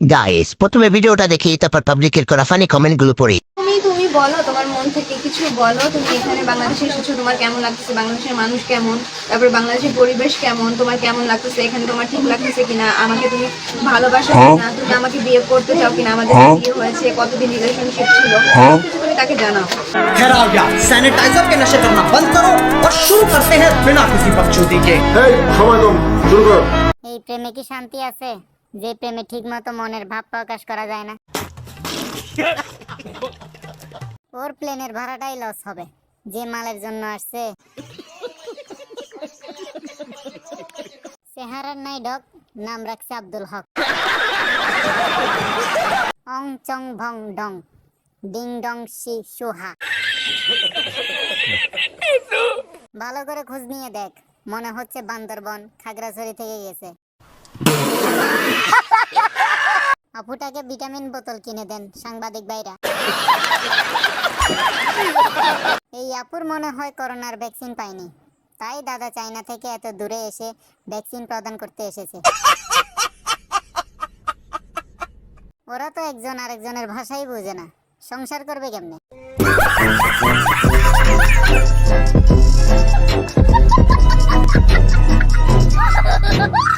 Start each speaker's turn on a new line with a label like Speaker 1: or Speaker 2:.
Speaker 1: Guys প্রথমে ভিডিওটা দেখি তারপর পাবলিকের করা ফানি কমেন্ট গুলো পড়ি
Speaker 2: তুমি তুমি বলো তোমার মন থেকে কিছু বলো তুমি এখানে বাংলাদেশে এসেছো তোমার কেমন লাগতেছে বাংলাদেশের মানুষ কেমন তারপর বাংলাদেশের পরিবেশ কেমন তোমার কেমন লাগতেছে এখানে তোমার ঠিক লাগতেছে কিনা আমাকে তুমি ভালোবাসো কিনা তুমি আমাকে বিয়ে করতে চাও কিনা আমাদের বিয়ে হয়েছে কতদিন রিলেশনশিপ ছিল কিছু তুমি তাকে জানাও
Speaker 3: खैर आओ यार सैनिटाइजर के नशे करना बंद करो और शुरू करते हैं बिना किसी बकचोदी के
Speaker 4: এই সময় কম শুরু করো
Speaker 5: এই প্রেমে কি শান্তি আছে যে প্রেমে ঠিকমতো মনের ভাব প্রকাশ করা যায় না। ওর প্লেনের ভাড়াটাই লস হবে। যে মালের জন্য আসছে। চেহারার নাই ডক, নাম রাখছে আব্দুল হক। অং চং ভং ডং, ডিং ডং শি সুহা। ভালো করে খোঁজ নিয়ে দেখ, মনে হচ্ছে বান্দরবন, খাগড়াছড়ি থেকে গেছে। আগে ভিটামিন বোতল কিনে দেন সাংবাদিক ভাইরা। এই আপুর মনে হয় করোনার ভ্যাকসিন পায়নি। তাই দাদা চায়না থেকে এত দূরে এসে ভ্যাকসিন প্রদান করতে এসেছে। ওরা তো একজন আরেকজনের ভাষাই বোঝে না। সংসার করবে কেমনে? ha ha ha!